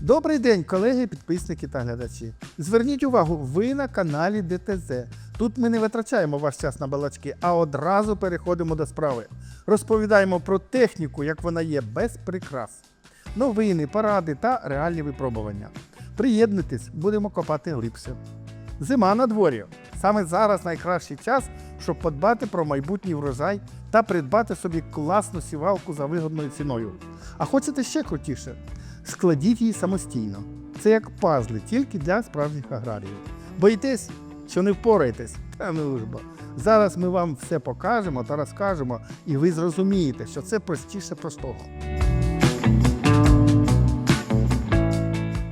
Добрий день, колеги, підписники та глядачі. Зверніть увагу, ви на каналі ДТЗ. Тут ми не витрачаємо ваш час на балачки, а одразу переходимо до справи. Розповідаємо про техніку, як вона є, без прикрас, новини, поради та реальні випробування. Приєднуйтесь, будемо копати глибше. Зима на дворі. Саме зараз найкращий час, щоб подбати про майбутній врожай та придбати собі класну сівалку за вигодною ціною. А хочете ще крутіше? Складіть її самостійно. Це як пазли, тільки для справжніх аграріїв. Боїтесь, що не впораєтесь? Та ну ж. Зараз ми вам все покажемо та розкажемо, і ви зрозумієте, що це простіше простого.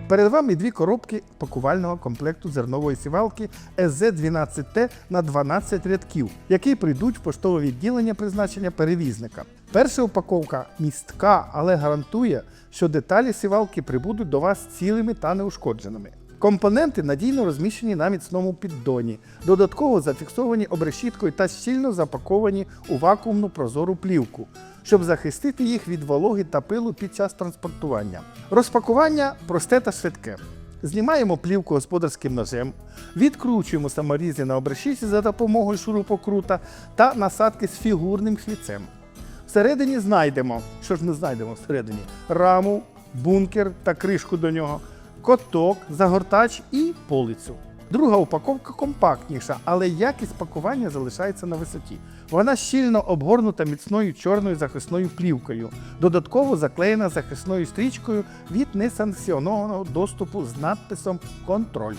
Перед вами дві коробки пакувального комплекту зернової сівалки СЗ-12Т на 12 рядків, які прийдуть в поштове відділення призначення перевізника. Перша упаковка містка, але гарантує, що деталі сівалки прибудуть до вас цілими та неушкодженими. Компоненти надійно розміщені на міцному піддоні, додатково зафіксовані обрешіткою та щільно запаковані у вакуумну прозору плівку, щоб захистити їх від вологи та пилу під час транспортування. Розпакування просте та швидке. Знімаємо плівку господарським ножем, відкручуємо саморізи на обрешітці за допомогою шурупокрута та насадки з фігурним шліцем. Всередині знайдемо, що ж ми знайдемо всередині? Раму, бункер та кришку до нього, коток, загортач і полицю. Друга упаковка компактніша, але якість пакування залишається на висоті. Вона щільно обгорнута міцною чорною захисною плівкою, додатково заклеєна захисною стрічкою від несанкціонованого доступу з надписом Контроль.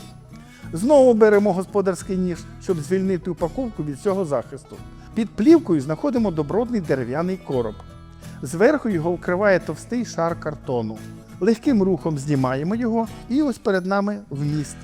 Знову беремо господарський ніж, щоб звільнити упаковку від цього захисту. Під плівкою знаходимо добротний дерев'яний короб. Зверху його вкриває товстий шар картону. Легким рухом знімаємо його, і ось перед нами вміст.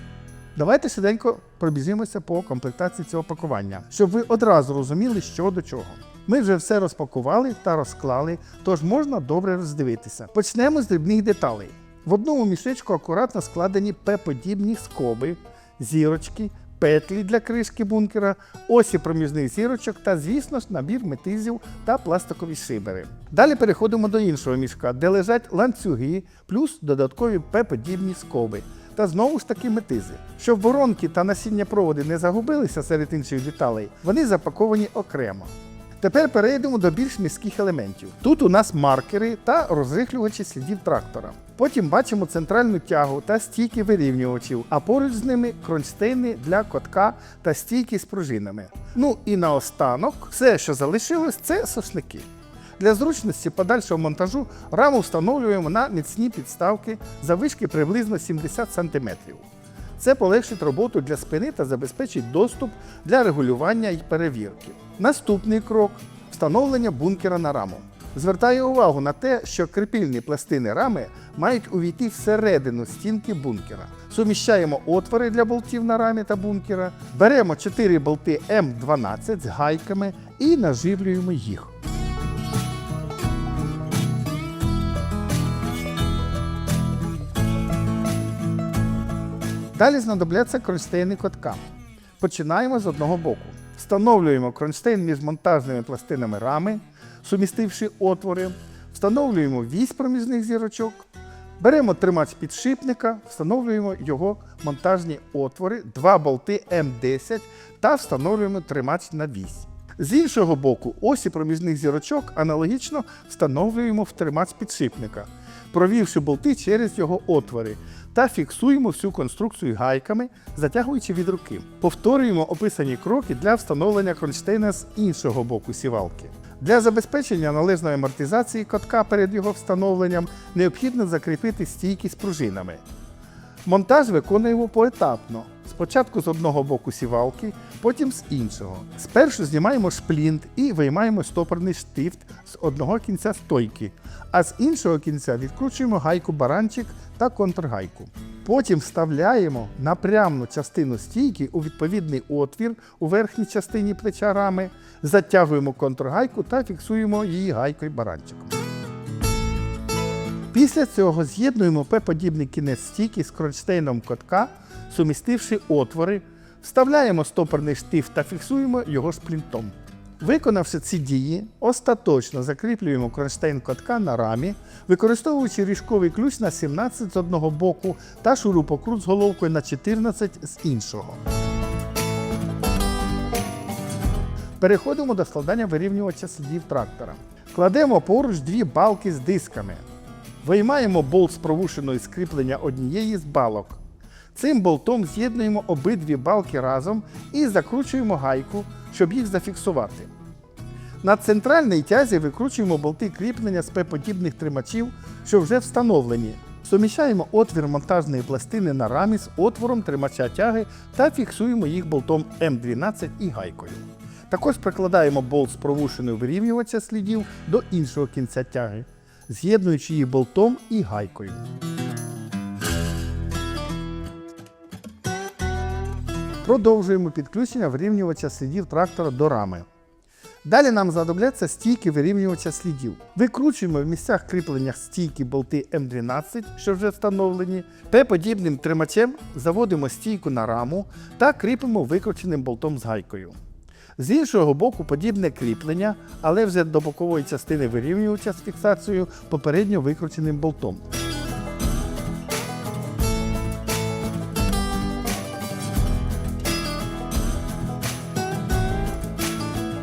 Давайте швиденько пробіжимося по комплектації цього пакування, щоб ви одразу розуміли, що до чого. Ми вже все розпакували та розклали, тож можна добре роздивитися. Почнемо з дрібних деталей. В одному мішечку акуратно складені П-подібні скоби, зірочки, петлі для кришки бункера, осі проміжних зірочок та, звісно ж, набір метизів та пластикові шибери. Далі переходимо до іншого мішка, де лежать ланцюги плюс додаткові П-подібні скоби. Та знову ж таки метизи. Щоб воронки та насіння проводи не загубилися серед інших деталей, вони запаковані окремо. Тепер перейдемо до більш міських елементів. Тут у нас маркери та розрихлювачі слідів трактора. Потім бачимо центральну тягу та стійки вирівнювачів, а поруч з ними кронштейни для котка та стійки з пружинами. Ну і наостанок, все, що залишилось, це сошники. Для зручності подальшого монтажу раму встановлюємо на міцні підставки завишки приблизно 70 см. Це полегшить роботу для спини та забезпечить доступ для регулювання і перевірки. Наступний крок встановлення бункера на раму. Звертаю увагу на те, що крепільні пластини рами мають увійти всередину стінки бункера. Суміщаємо отвори для болтів на рамі та бункера, беремо 4 болти М12 з гайками і наживлюємо їх. Далі знадобляться кронштейни котка. Починаємо з одного боку. Встановлюємо кронштейн між монтажними пластинами рами, сумістивши отвори, встановлюємо вісь проміжних зірочок, беремо тримач підшипника, встановлюємо його монтажні отвори, два болти М10 та встановлюємо тримач на вісь. З іншого боку, осі проміжних зірочок аналогічно встановлюємо в тримач підшипника, провівши болти через його отвори, та фіксуємо всю конструкцію гайками, затягуючи від руки. Повторюємо описані кроки для встановлення кронштейна з іншого боку сівалки. Для забезпечення належної амортизації катка перед його встановленням необхідно закріпити стійки з пружинами. Монтаж виконуємо поетапно. Спочатку з одного боку сівалки, потім з іншого. Спершу знімаємо шплінт і виймаємо стопорний штифт з одного кінця стойки, а з іншого кінця відкручуємо гайку баранчик та контргайку. Потім вставляємо напрямну частину стійки у відповідний отвір у верхній частині плеча рами, затягуємо контргайку та фіксуємо її гайкою баранчиком. Після цього з'єднуємо П-подібний кінець стійки з кронштейном котка, сумістивши отвори, вставляємо стопорний штифт та фіксуємо його шплінтом. Виконавши ці дії, остаточно закріплюємо кронштейн котка на рамі, використовуючи ріжковий ключ на 17 з одного боку та шурупокрут з головкою на 14 з іншого. Переходимо до складання вирівнювача слідів трактора. Кладемо поруч дві балки з дисками. Виймаємо болт з провушеної скріплення однієї з балок. Цим болтом з'єднуємо обидві балки разом і закручуємо гайку, щоб їх зафіксувати. На центральній тязі викручуємо болти кріплення з П-подібних тримачів, що вже встановлені. Суміщаємо отвір монтажної пластини на рамі з отвором тримача тяги та фіксуємо їх болтом М12 і гайкою. Також прикладаємо болт з провушеною вирівнювача слідів до іншого кінця тяги, з'єднуючи її болтом і гайкою. Продовжуємо підключення вирівнювача слідів трактора до рами. Далі нам знадобляться стійки вирівнювача слідів. Викручуємо в місцях кріплення стійки болти М12, що вже встановлені. П-подібним тримачем заводимо стійку на раму та кріпимо викрученим болтом з гайкою. З іншого боку подібне кріплення, але вже до бокової частини вирівнювача з фіксацією попередньо викрученим болтом.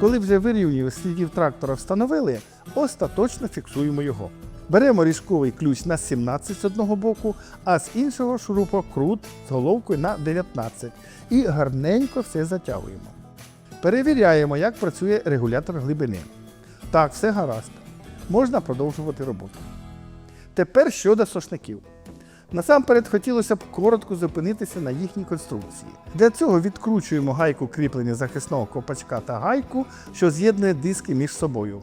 Коли вже вирівнювання слідів трактора встановили, остаточно фіксуємо його. Беремо ріжковий ключ на 17 з одного боку, а з іншого шурупокрут з головкою на 19 і гарненько все затягуємо. Перевіряємо, як працює регулятор глибини. Так, все гаразд. Можна продовжувати роботу. Тепер щодо сошників. Насамперед хотілося б коротко зупинитися на їхній конструкції. Для цього відкручуємо гайку кріплення захисного копачка та гайку, що з'єднує диски між собою.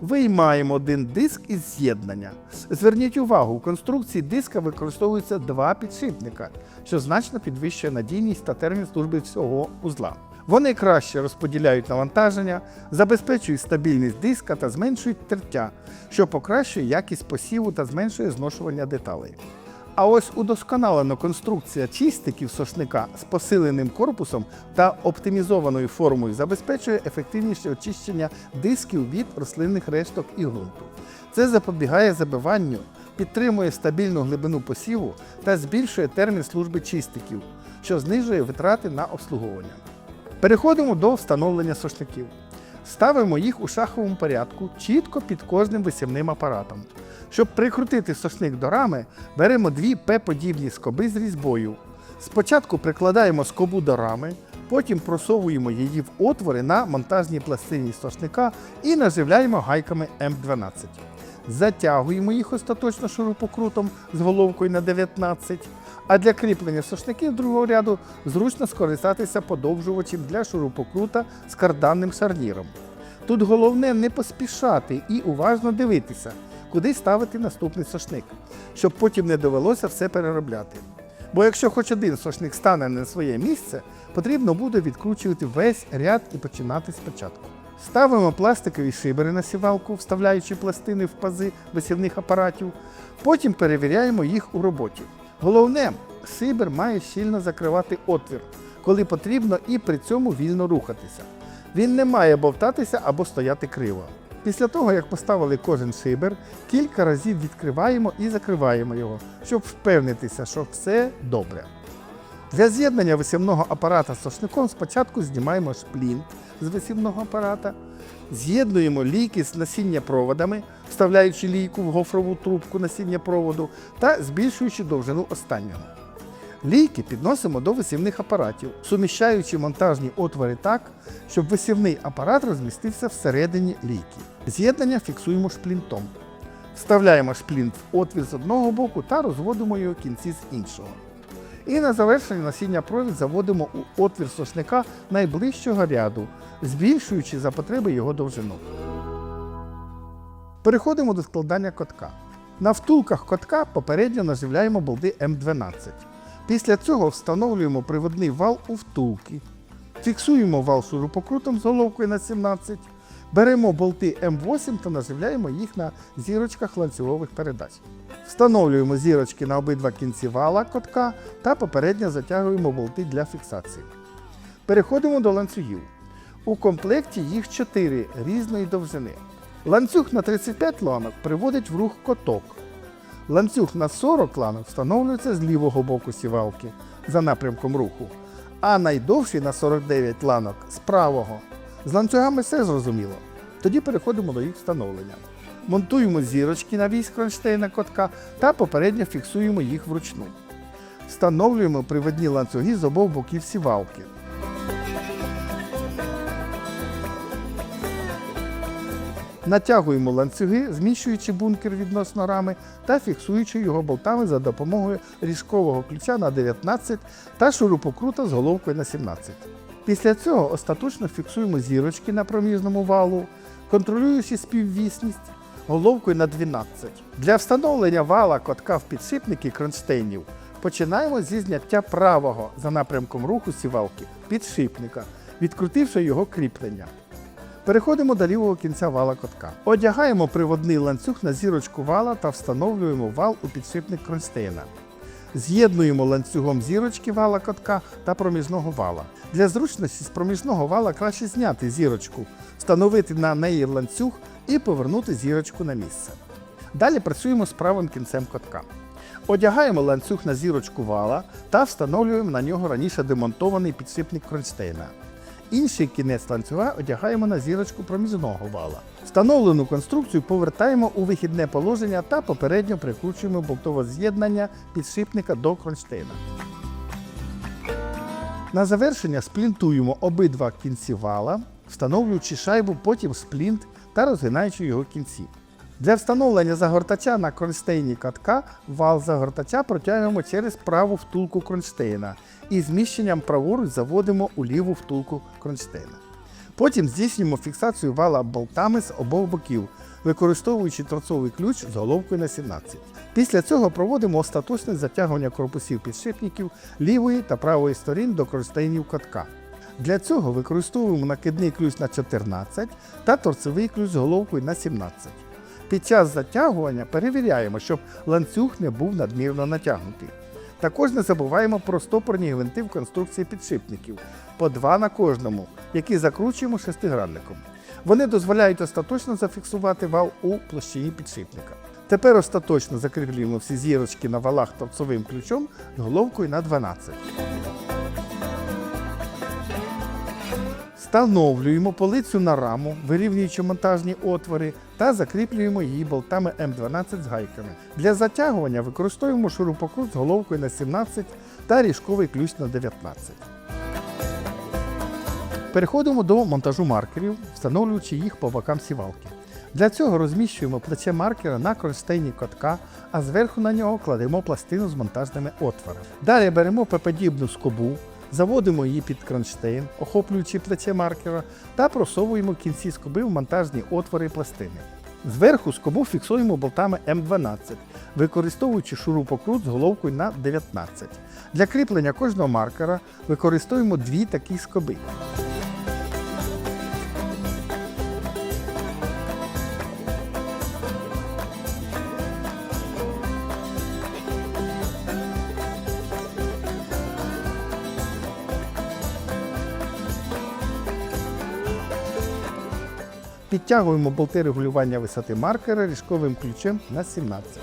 Виймаємо один диск із з'єднання. Зверніть увагу, у конструкції диска використовуються два підшипника, що значно підвищує надійність та термін служби всього узла. Вони краще розподіляють навантаження, забезпечують стабільність диска та зменшують тертя, що покращує якість посіву та зменшує зношування деталей. А ось удосконалена конструкція чистиків сошника з посиленим корпусом та оптимізованою формою забезпечує ефективніше очищення дисків від рослинних решток і ґрунту. Це запобігає забиванню, підтримує стабільну глибину посіву та збільшує термін служби чистиків, що знижує витрати на обслуговування. Переходимо до встановлення сошників. Ставимо їх у шаховому порядку чітко під кожним висівним апаратом. Щоб прикрутити сошник до рами, беремо дві П-подібні скоби з різьбою. Спочатку прикладаємо скобу до рами, потім просовуємо її в отвори на монтажній пластині сошника і наживляємо гайками М12. Затягуємо їх остаточно шурупокрутом з головкою на 19. А для кріплення сошників другого ряду зручно скористатися подовжувачем для шурупокрута з карданним шарніром. Тут головне не поспішати і уважно дивитися, куди ставити наступний сошник, щоб потім не довелося все переробляти. Бо якщо хоч один сошник стане на своє місце, потрібно буде відкручувати весь ряд і починати спочатку. Ставимо пластикові шибери на сівалку, вставляючи пластини в пази висівних апаратів. Потім перевіряємо їх у роботі. Головне, сибір має щільно закривати отвір, коли потрібно, і при цьому вільно рухатися. Він не має бовтатися або стояти криво. Після того, як поставили кожен шибер, кілька разів відкриваємо і закриваємо його, щоб впевнитися, що все добре. Для з'єднання висівного апарата з сошником спочатку знімаємо шплінт з висівного апарата, з'єднуємо лійки з насіння проводами, вставляючи лійку в гофрову трубку насіння проводу та збільшуючи довжину останнього. Лійки підносимо до висівних апаратів, суміщаючи монтажні отвори так, щоб висівний апарат розмістився всередині лійки. З'єднання фіксуємо шплінтом. Вставляємо шплінт в отвір з одного боку та розводимо його кінці з іншого. І на завершення насіння провід заводимо у отвір сошника найближчого ряду, збільшуючи за потреби його довжину. Переходимо до складання котка. На втулках котка попередньо наживляємо болти М12. Після цього встановлюємо приводний вал у втулки. Фіксуємо вал шурупокрутом з головкою на 17. Беремо болти М8 та наживляємо їх на зірочках ланцюгових передач. Встановлюємо зірочки на обидва кінці вала котка та попередньо затягуємо болти для фіксації. Переходимо до ланцюгів. У комплекті їх 4 різної довжини. Ланцюг на 35 ланок приводить в рух коток. Ланцюг на 40 ланок встановлюється з лівого боку сівалки за напрямком руху, а найдовший на 49 ланок з правого. З ланцюгами все зрозуміло. Тоді переходимо до їх встановлення. Монтуємо зірочки на вісь кронштейна котка та попередньо фіксуємо їх вручну. Встановлюємо приводні ланцюги з обох боків сівалки. Натягуємо ланцюги, зміщуючи бункер відносно рами та фіксуючи його болтами за допомогою ріжкового ключа на 19 та шурупокрута з головкою на 17. Після цього остаточно фіксуємо зірочки на проміжному валу, контролюючи співвісність головкою на 12. Для встановлення вала котка в підшипники кронштейнів починаємо зі зняття правого за напрямком руху сівалки підшипника, відкрутивши його кріплення. Переходимо до лівого кінця вала котка. Одягаємо приводний ланцюг на зірочку вала та встановлюємо вал у підшипник кронштейна. З'єднуємо ланцюгом зірочки вала котка та проміжного вала. Для зручності з проміжного вала краще зняти зірочку, встановити на неї ланцюг і повернути зірочку на місце. Далі працюємо з правим кінцем котка. Одягаємо ланцюг на зірочку вала та встановлюємо на нього раніше демонтований підшипник кронштейна. Інший кінець ланцюга одягаємо на зірочку проміжного вала. Встановлену конструкцію повертаємо у вихідне положення та попередньо прикручуємо болтове з'єднання підшипника до кронштейна. На завершення сплінтуємо обидва кінці вала, встановлюючи шайбу, потім сплінт та розгинаючи його кінці. Для встановлення загортача на кронштейні катка вал загортача протягуємо через праву втулку кронштейна і зміщенням праворуч заводимо у ліву втулку кронштейна. Потім здійснюємо фіксацію вала болтами з обох боків, використовуючи торцовий ключ з головкою на 17. Після цього проводимо остаточне затягування корпусів підшипників лівої та правої сторін до кронштейнів катка. Для цього використовуємо накидний ключ на 14 та торцевий ключ з головкою на 17. Під час затягування перевіряємо, щоб ланцюг не був надмірно натягнутий. Також не забуваємо про стопорні гвинти в конструкції підшипників по два на кожному, які закручуємо шестигранником. Вони дозволяють остаточно зафіксувати вал у площині підшипника. Тепер остаточно закріплюємо всі зірочки на валах торцовим ключом з головкою на 12. Встановлюємо полицю на раму, вирівнюючи монтажні отвори та закріплюємо її болтами М12 з гайками. Для затягування використовуємо шурупокрут з головкою на 17 та ріжковий ключ на 19. Переходимо до монтажу маркерів, встановлюючи їх по бокам сівалки. Для цього розміщуємо плече маркера на кронштейні котка, а зверху на нього кладемо пластину з монтажними отворами. Далі беремо пеподібну скобу, заводимо її під кронштейн, охоплюючи плече маркера, та просовуємо кінці скоби в монтажні отвори пластини. Зверху скобу фіксуємо болтами М12, використовуючи шурупокрут з головкою на 19. Для кріплення кожного маркера використовуємо дві такі скоби. Підтягуємо болти регулювання висоти маркера ріжковим ключем на 17.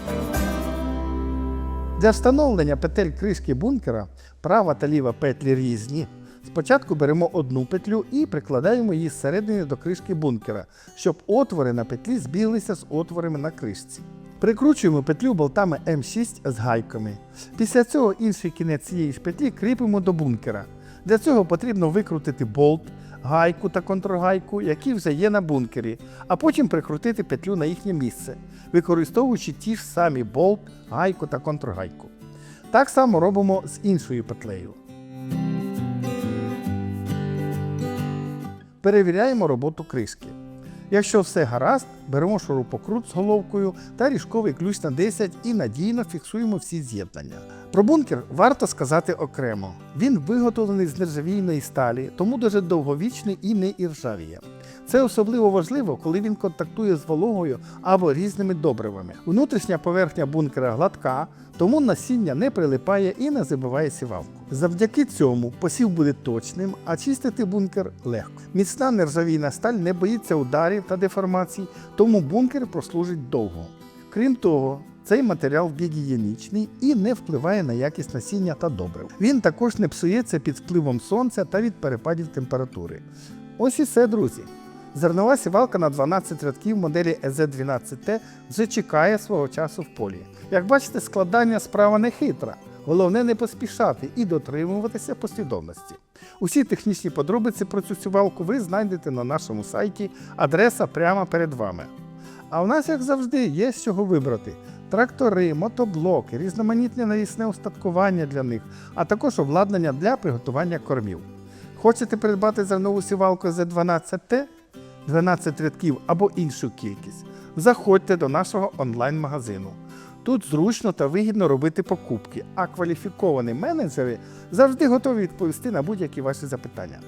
Для встановлення петель кришки бункера права та ліва петлі різні. Спочатку беремо одну петлю і прикладаємо її зсередини до кришки бункера, щоб отвори на петлі збіглися з отворами на кришці. Прикручуємо петлю болтами М6 з гайками. Після цього інший кінець цієї ж петлі кріпимо до бункера. Для цього потрібно викрутити болт, гайку та контргайку, які вже є на бункері, а потім прикрутити петлю на їхнє місце, використовуючи ті ж самі болт, гайку та контргайку. Так само робимо з іншою петлею. Перевіряємо роботу кришки. Якщо все гаразд, беремо шурупокрут з головкою та ріжковий ключ на 10 і надійно фіксуємо всі з'єднання. Про бункер варто сказати окремо. Він виготовлений з нержавійної сталі, тому дуже довговічний і не іржавіє. Це особливо важливо, коли він контактує з вологою або різними добривами. Внутрішня поверхня бункера гладка, тому насіння не прилипає і не забиває сівалку. Завдяки цьому посів буде точним, а чистити бункер легко. Міцна нержавійна сталь не боїться ударів та деформацій, тому бункер прослужить довго. Крім того, цей матеріал гігієнічний і не впливає на якість насіння та добрив. Він також не псується під впливом сонця та від перепадів температури. Ось і все, друзі. Зернова сівалка на 12 рядків моделі EZ12T вже чекає свого часу в полі. Як бачите, складання справа не хитра. Головне не поспішати і дотримуватися послідовності. Усі технічні подробиці про цю сівалку ви знайдете на нашому сайті, адреса прямо перед вами. А в нас, як завжди, є з чого вибрати: трактори, мотоблоки, різноманітне навісне устаткування для них, а також обладнання для приготування кормів. Хочете придбати зернову сівалку Z12T, 12 рядків або іншу кількість? Заходьте до нашого онлайн-магазину. Тут зручно та вигідно робити покупки, а кваліфіковані менеджери завжди готові відповісти на будь-які ваші запитання.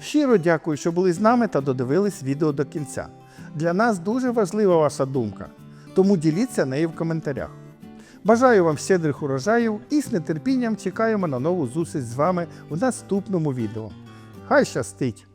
Щиро дякую, що були з нами та додивились відео до кінця. Для нас дуже важлива ваша думка, тому діліться нею в коментарях. Бажаю вам щедрих урожаїв і з нетерпінням чекаємо на нову зустріч з вами в наступному відео. Хай щастить!